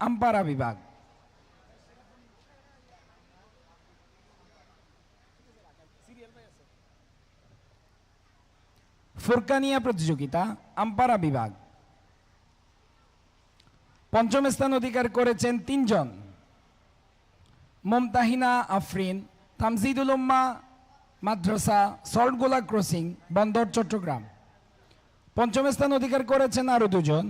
আমপারা বিভাগ ফুরকানিয়া প্রতিযোগিতা আমপারা বিভাগ পঞ্চম স্থান অধিকার করেছেন তিনজন মমতাহিনা আফরিন তামজিদুল উম্মা মাদ্রাসা সল্টগোলা ক্রসিং বন্দর চট্টগ্রাম পঞ্চম স্থান অধিকার করেছেন আরও দুজন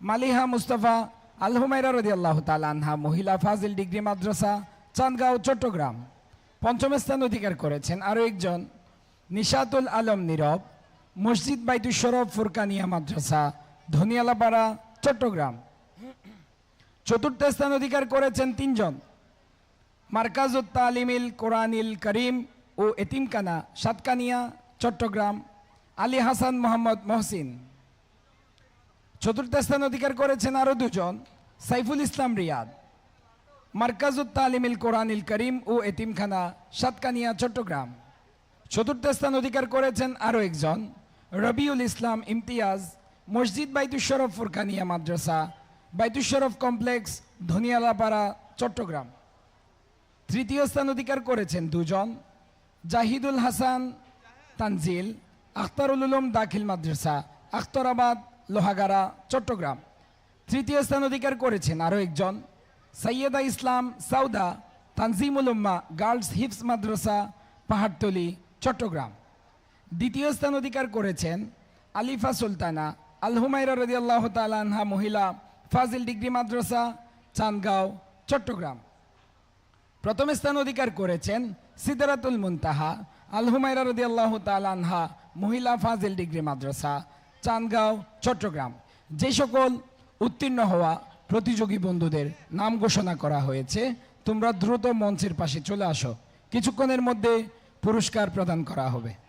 মালিহা মুস্তাফা আল হুমাইরা রদি আল্লাহ আনহা, মহিলা ফাজিল ডিগ্রি মাদ্রাসা চাঁদগাঁও চট্টগ্রাম। পঞ্চম স্থান অধিকার করেছেন আরও একজন, নিশাতুল আলম নীরব, মসজিদ বাইতুসরফ ফুরকানিয়া মাদ্রাসা, ধনিয়ালাপাড়া, চট্টগ্রাম। চতুর্থ স্থান অধিকার করেছেন তিনজন, মার্কাজুত তালিমিল কোরআনিল করিম ও এতিমকানা সাতকানিয়া, চট্টগ্রাম, আলী হাসান মোহাম্মদ মহসিন। চতুর্থ স্থান অধিকার করেছেন আরও দুজন সাইফুল ইসলাম রিয়াদ, মার্কাজুত তালিমিল কোরআনিল করিম ও এতিমখানা সাতকানিয়া, চট্টগ্রাম। চতুর্থ স্থান অধিকার করেছেন আরও একজন, রবিউল ইসলাম ইমতিয়াজ, মসজিদ বাইতুশরফ ফুরকানিয়া মাদ্রাসা বাইতুশরফ কমপ্লেক্স, ধনিয়ালাপাড়া, চট্টগ্রাম। তৃতীয় স্থান অধিকার করেছেন দুজন, জাহিদুল হাসান তানজিল, আখতারুল উলুম দাখিল মাদ্রাসা, আখতরাবাদ, লোহাগাড়া, চট্টগ্রাম। তৃতীয় স্থান অধিকার করেছেন আরও একজন। সৈয়দা ইসলাম, সাউদা, তানজিমুল উম্মা, গার্লস হিপস মাদ্রাসা, পাহাড়তলি, চট্টগ্রাম। দ্বিতীয় স্থান অধিকার করেছেন আলিফা সুলতানা, আল হুমাইরা রদিয়াল্লাহ তালানহা মহিলা, ফাজিল ডিগ্রি মাদ্রাসা চাঁদগাঁও চট্টগ্রাম। প্রথম স্থান অধিকার করেছেন সিদারাতুল মুনতাহা, আল হুমাইরা রদি আল্লাহ তালানহা মহিলা, ফাজিল ডিগ্রি মাদ্রাসা চাঁদগাঁও চট্টগ্রাম। যে সকল উত্তীর্ণ হওয়া প্রতিযোগী বন্ধুদের নাম ঘোষণা করা হয়েছে। তোমরা দ্রুত মঞ্চের পাশে চলে আসো। কিছুক্ষণের মধ্যে পুরস্কার প্রদান করা হবে।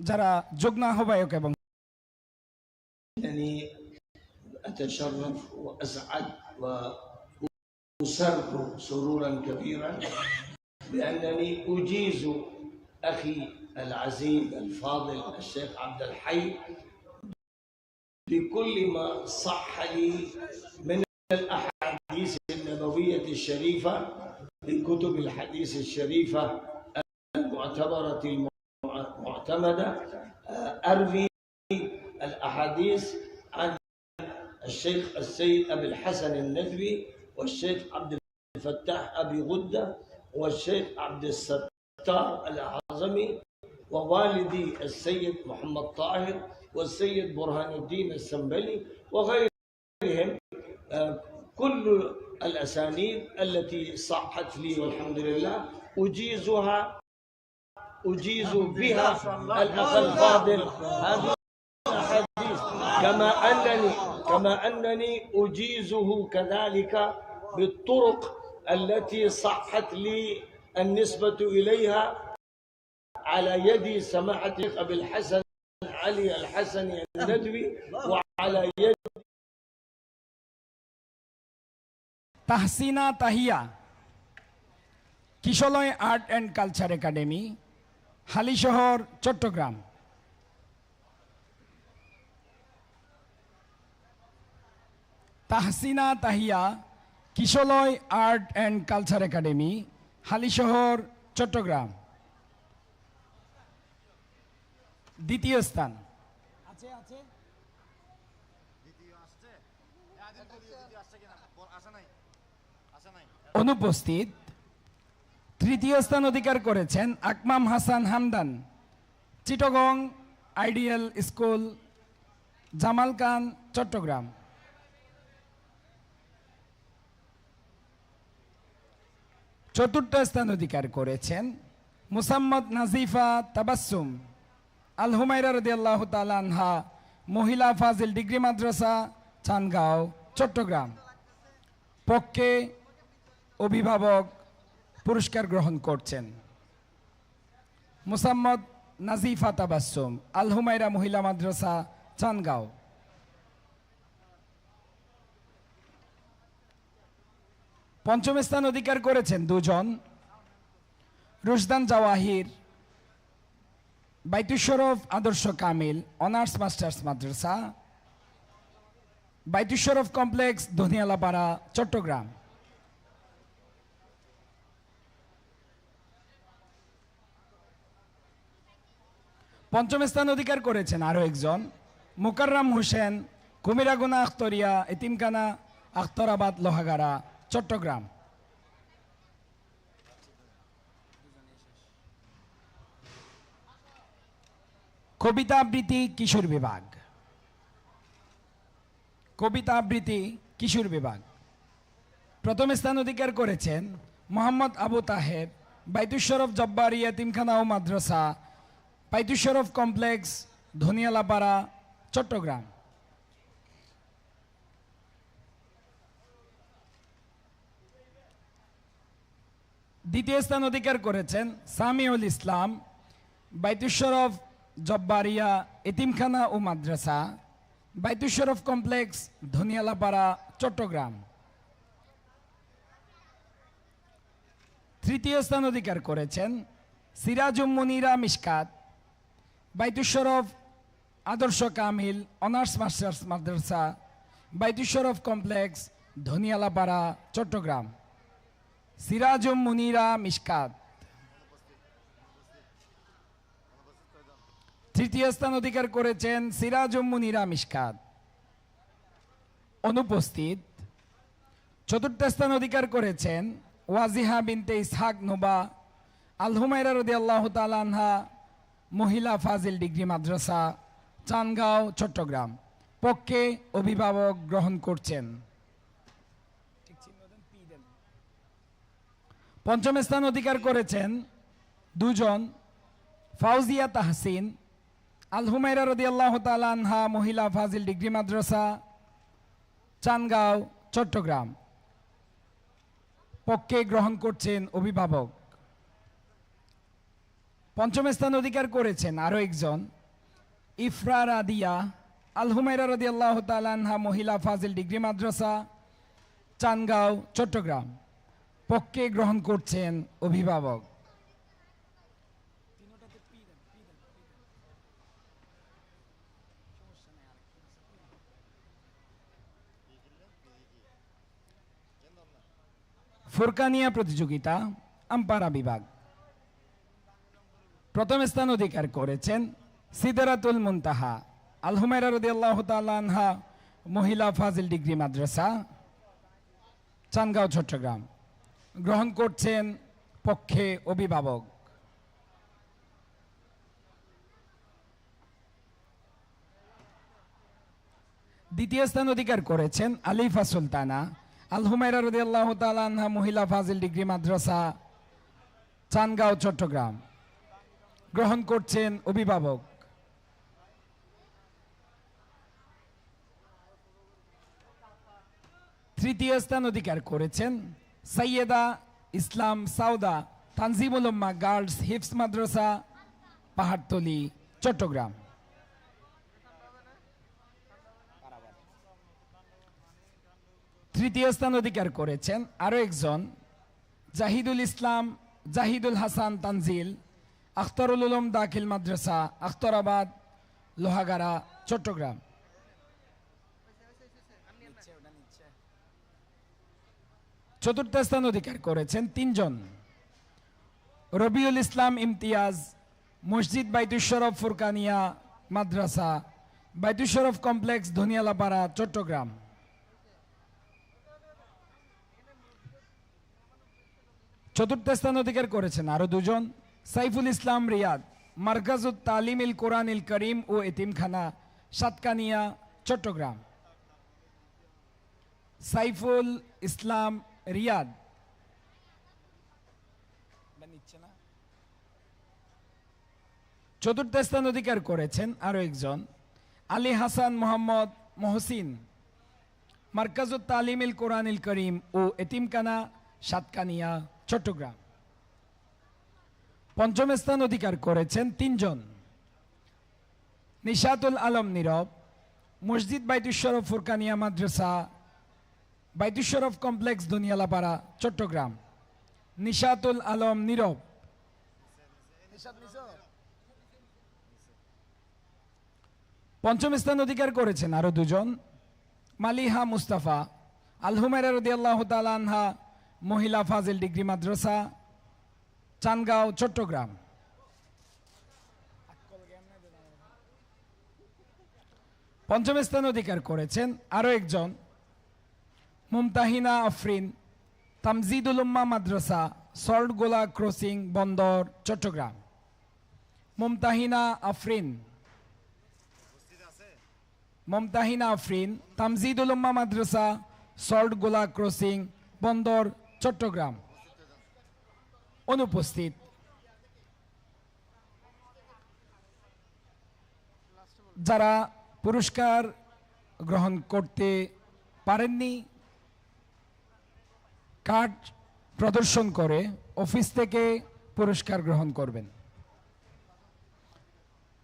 যারা যুগ্ম আহ্বায়ক এবং أنني أتشرف وأسعد وأسر سرورا كبيرا بأنني أجيز أخي العزيز الفاضل الشيخ عبد الحي بكل ما صح لي من الأحاديث النبوية الشريفة من كتب الحديث الشريفة المعتبرة المعتمدة أروي الأحاديث عن الشيخ السيد أبي الحسن الندوي والشيخ عبد الفتاح أبي غدة والشيخ عبد الستار الأعظمي ووالدي السيد محمد طاهر والسيد برهان الدين السنبلي وغيرهم. آه، كل الأسانيد التي صحت لي والحمد لله أجيزها أجيز بها الأخ الفاضل هذه الأحاديث كما أنني كما أنني أجيزه كذلك بالطرق التي صحت لي النسبة إليها على يد سماحة أبي الحسن علي الحسني الندوي وعلى يد Tahsina Tahiya Kishalay art and culture academy Halishahar Chattogram. Tahsina Tahiya Kishloy art and culture academy Halishahar Chattogram. দ্বিতীয় স্থান। আছে আছে। অনুপস্থিত তৃতীয় স্থান অধিকার করেছেন আকমাম হাসান হামদান, চিটগং আইডিয়াল স্কুল, জামাল খান, চট্টগ্রাম। চতুর্থ স্থান অধিকার করেছেন মুসাম্মদ নাজিফা তাবাসুম আল হুমাইরা রদি আল্লাহ তালানহা মহিলা ফাজিল ডিগ্রি মাদ্রাসা, চানগাঁও, চট্টগ্রাম। পক্ষে অভিভাবক পুরস্কার গ্রহণ করছেন। মুসাম্মদ নাজিফা তাবাসুম আল হুমাইরা মহিলা মাদ্রাসা চানগাঁও পঞ্চম স্থান অধিকার করেছেন দুজন। Rushdan Jawahir Baitusharaf Adarsha Kamil, honours masters madrasa Baitusharaf complex, Dhaniyalapara, Chattogram. পঞ্চম স্থান অধিকার করেছেন আরও একজন। মুকাররাম হোসেন, কুমিরাগুনা আখতরিয়া, এতিমখানা, আখতরাবাদ, লোহাগাড়া, চট্টগ্রাম। কবিতা আবৃত্তি, কিশোর বিভাগ। কবিতা আবৃত্তি, কিশোর বিভাগ। প্রথম স্থান অধিকার করেছেন মোহাম্মদ আবু তাহের বাইতুশরফ জব্বার ইয়াতিমখানা ও মাদ্রাসা বাইতুশরফ কমপ্লেক্স, ধনিয়ালাপাড়া, চট্টগ্রাম। দ্বিতীয় স্থান অধিকার করেছেন সামিউল ইসলাম বাইতুশরফ জব্বারিয়া, এতিমখানা ও মাদ্রাসা বাইতুশরফ কমপ্লেক্স, ধনিয়ালাপাড়া, চট্টগ্রাম। তৃতীয় স্থান অধিকার করেছেন Sirajum Munira Mishkat Baitusharaf Adarsha Kamil, honours masters madrasa Baitusharaf complex, Dhaniyalapara, Chattogram. Sirajum Munira Mishkat. তৃতীয় স্থান অধিকার করেছেন সিরাজুম মুনিরা মিশকাত। অনুপস্থিত। চতুর্থ স্থান অধিকার করেছেন ওয়াজিহা বিনতে ইসহাক নোবা, আল হুমাইরা রদি আল্লাহ তালানহা মহিলা ফাজিল ডিগ্রি মাদ্রাসা, চানগাঁও, চট্টগ্রাম। পক্ষে অভিভাবক গ্রহণ করছেন। পঞ্চম স্থান অধিকার করেছেন দুজন ফাউজিয়া তাহসিন, আল হুমাইরা রদি আল্লাহ তালানহা মহিলা ফাজিল ডিগ্রি মাদ্রাসা, চানগাঁও, চট্টগ্রাম। পক্ষে গ্রহণ করছেন অভিভাবক। পঞ্চম স্থান অধিকার করেছেন আরও একজন ইফরা রাদিয়া আল হুমাইরা রদি আল্লাহ তালানহা মহিলা ফাজিল ডিগ্রি মাদ্রাসা, চানগাঁও, চট্টগ্রাম। পক্ষে গ্রহণ করছেন অভিভাবক। ফুরকানিয়া প্রতিযোগিতা, আম্পারা বিভাগ। প্রথম স্থান অধিকার করেছেন সিদারাতুল মুনতাহা, আল হুমায়রা রদিয়াল্লাহ তাআলা মহিলা ফাজিল ডিগ্রি মাদ্রাসা, চানগাঁও, চট্টগ্রাম। গ্রহণ করছেন পক্ষে অভিভাবক। দ্বিতীয় স্থান অধিকার করেছেন আলিফা সুলতানা, আল হুমায়রা রদিয়াল্লাহ তাআলা মহিলা ফাজিল ডিগ্রি মাদ্রাসা, চানগাঁও, চট্টগ্রাম। গ্রহণ করছেন অভিভাবক। তৃতীয় স্থান অধিকার করেছেন সৈয়দা ইসলাম সাউদা, তানজিমুল উম্মা গার্লস হিফস মাদ্রাসা, পাহাড়তলি, চট্টগ্রাম। তৃতীয় স্থান অধিকার করেছেন আরও একজন, জাহিদুল ইসলাম জাহিদুল হাসান তানজিল। আখতারুল উলুম দাখিল মাদ্রাসা, আখতারাবাদ, লোহাগাড়া, চট্টগ্রাম। চতুর্থ স্থান অধিকার করেছেন তিনজন। রবিউল ইসলাম ইমতিয়াজ, মসজিদ বাইতুশরফ ফুরকানিয়া মাদ্রাসা বাইতুশরফ কমপ্লেক্স ধনিয়ালাপাড়া, চট্টগ্রাম। চতুর্থ স্থান অধিকার করেছেন আরও দুজন। সাইফুল ইসলাম রিয়াদ মার্কাজুত তালিমিল কোরআনিল করিম ও এতিমখানা, সাতকানিয়া, চট্টগ্রাম। সাইফুল ইসলাম রিয়াদ। চতুর্থ স্থান অধিকার করেছেন আরও একজন, আলী হাসান মোহাম্মদ মহসিন। মার্কাজুত তালিমিল কোরআনিল করিম ও এতিমখানা, সাতকানিয়া, চট্টগ্রাম। পঞ্চম স্থান অধিকার করেছেন তিনজন। নিশাতুল আলম নীরব, মসজিদ বাইতুশরফ ফুরকানিয়া মাদ্রাসা বাইতুশরফ কমপ্লেক্স দুনিয়ালাপাড়া, চট্টগ্রাম। নিশাতুল আলম নীরব। পঞ্চম স্থান অধিকার করেছেন আরও দুজন, মালিহা মুস্তাফা আলহুমেরা রদিয়াল্লাহ তালানহা মহিলা ফাজিল ডিগ্রি মাদ্রাসা চানগাঁও, চট্টগ্রাম। পঞ্চম স্থান অধিকার করেছেন আরও একজন, মুমতাহিনা আফরিন, তামজিদুল উম্মা মাদ্রাসা, সল্টগোলা ক্রসিং বন্দর, চট্টগ্রাম। মুমতাহিনা আফরিন। মমতাহিনা আফরিন, তামজিদুল উম্মা মাদ্রাসা, সল্টগোলা ক্রসিং বন্দর, চট্টগ্রাম। অনুপস্থিত যারা পুরস্কার গ্রহণ করতে পারেননি, কার্ড প্রদর্শন করে অফিস থেকে পুরস্কার গ্রহণ করবেন।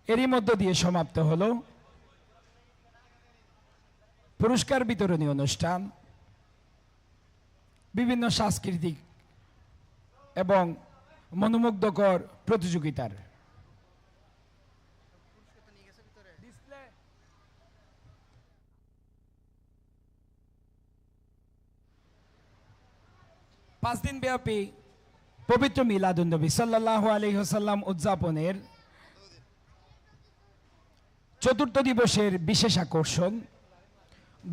এরই মধ্য দিয়ে সমাপ্ত হলো পুরস্কার বিতরণী অনুষ্ঠান। বিভিন্ন সাংস্কৃতিক এবং মনোমুগ্ধকর প্রতিযোগিতার। পাঁচ দিন ব্যাপী পবিত্র মিলাদুন্নবী সাল্লাহ আলহিহসাল্লাম উদযাপনের চতুর্থ দিবসের বিশেষ আকর্ষণ,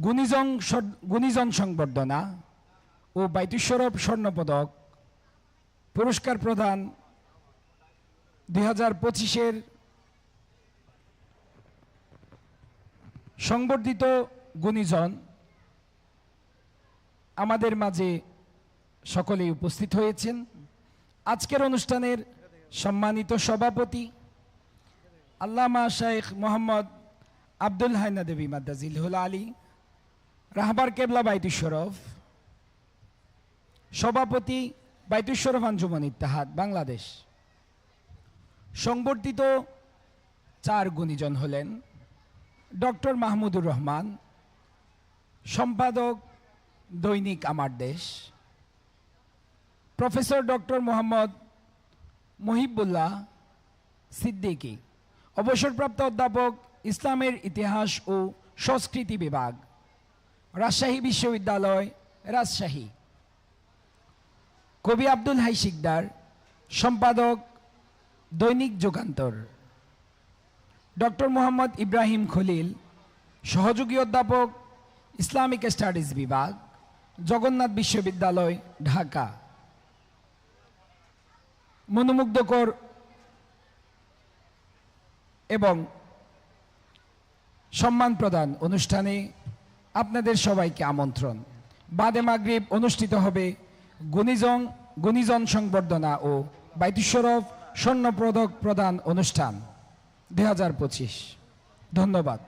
গুণিজন গুণিজন সংবর্ধনা ও বাইতুস্বরূপ স্বর্ণপদক পুরস্কার প্রদান দুই হাজার পঁচিশের সংবর্ধিত গুণীজন আমাদের মাঝে সকলেই উপস্থিত হয়েছেন। আজকের অনুষ্ঠানের সম্মানিত সভাপতি আল্লামা শাইখ মোহাম্মদ আব্দুল হাইনা দেবী মাদ্দাজিল আলী, রাহবার কেবলা বাইতুশরফ সভাপতি বাইতুশরফ আঞ্জুমান ইত্তাহাদ, বাংলাদেশ। সংবর্ধিত চার গুণীজন হলেন ডক্টর মাহমুদুর রহমান, সম্পাদক দৈনিক আমার দেশ, প্রফেসর ডক্টর মোহাম্মদ মহিবুল্লাহ সিদ্দিকী, অবসরপ্রাপ্ত অধ্যাপক ইসলামের ইতিহাস ও সংস্কৃতি বিভাগ, রাজশাহী বিশ্ববিদ্যালয়, রাজশাহী। কবি আব্দুল হাই শিকদার, সম্পাদক দৈনিক যুগান্তর, ডক্টর মোহাম্মদ ইব্রাহিম খলিল, সহযোগী অধ্যাপক ইসলামিক স্টাডিজ বিভাগ, জগন্নাথ বিশ্ববিদ্যালয়, ঢাকা। মনোমুগ্ধকর এবং সম্মান প্রদান অনুষ্ঠানে আপনাদের সবাইকে আমন্ত্রণ। বাদে মাগরিব অনুষ্ঠিত হবে গুণিজন গুণিজন সংবর্ধনা ও বাইতুস্বরফ স্বর্ণপদক প্রদান অনুষ্ঠান দুই ধন্যবাদ।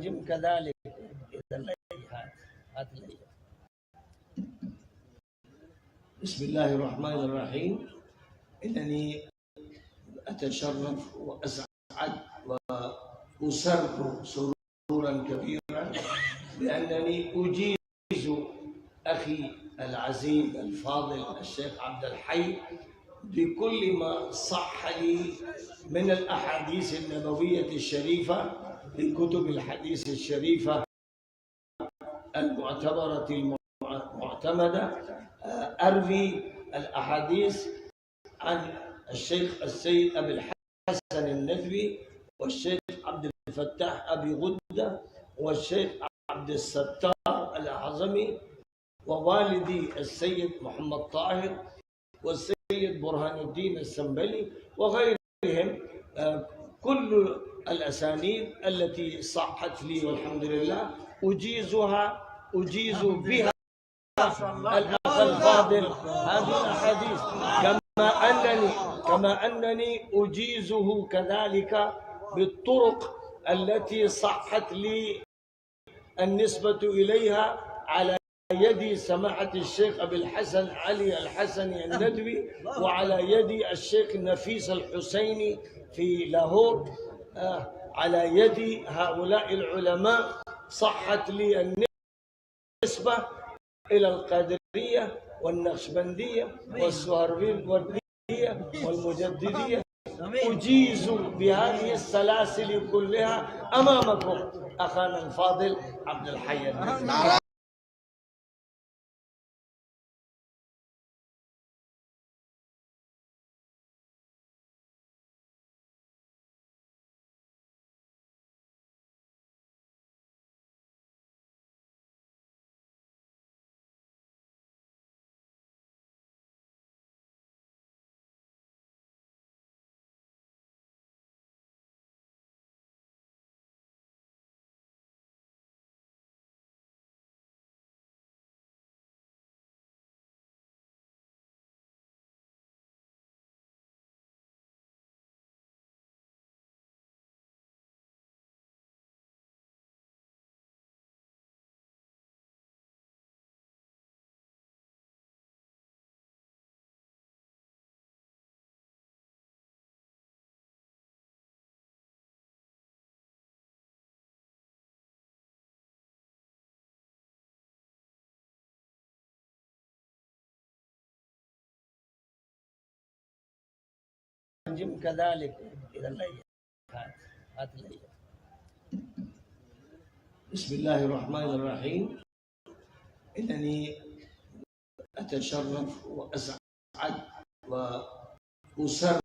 الجم كذلك. إذا هات هات بسم الله الرحمن الرحيم. إنني أتشرف وأسعد وأسر سرورا كبيرا بأنني أجيز أخي العزيز الفاضل الشيخ عبد الحي بكل ما صح لي من الأحاديث النبوية الشريفة في كتب الحديث الشريفة المعتبرة المعتمدة أروي الأحاديث عن الشيخ السيد أبي الحسن الندوي والشيخ عبد الفتاح أبي غدة والشيخ عبد الستار الأعظمي ووالدي السيد محمد طاهر والسيد برهان الدين السنبلي وغيرهم آه، كل الأسانيد التي صحت لي والحمد لله أجيزها أجيز بها الأخ الفاضل. هذه الأحاديث. كما أنني كما أنني أجيزه كذلك بالطرق التي صحت لي النسبة إليها على يد سماحة الشيخ أبي الحسن علي الحسني الندوي وعلى يد الشيخ نفيس الحسيني في لاهور. آه، على يد هؤلاء العلماء صحت لي النسبة إلى القادرية والنقشبندية والسهروردية والمجددية. أجيز بهذه السلاسل كلها أمامكم أخانا الفاضل عبد الحي جم كذلك. إلى الليل بسم الله الرحمن الرحيم. إنني أتشرف وأسعد وأسر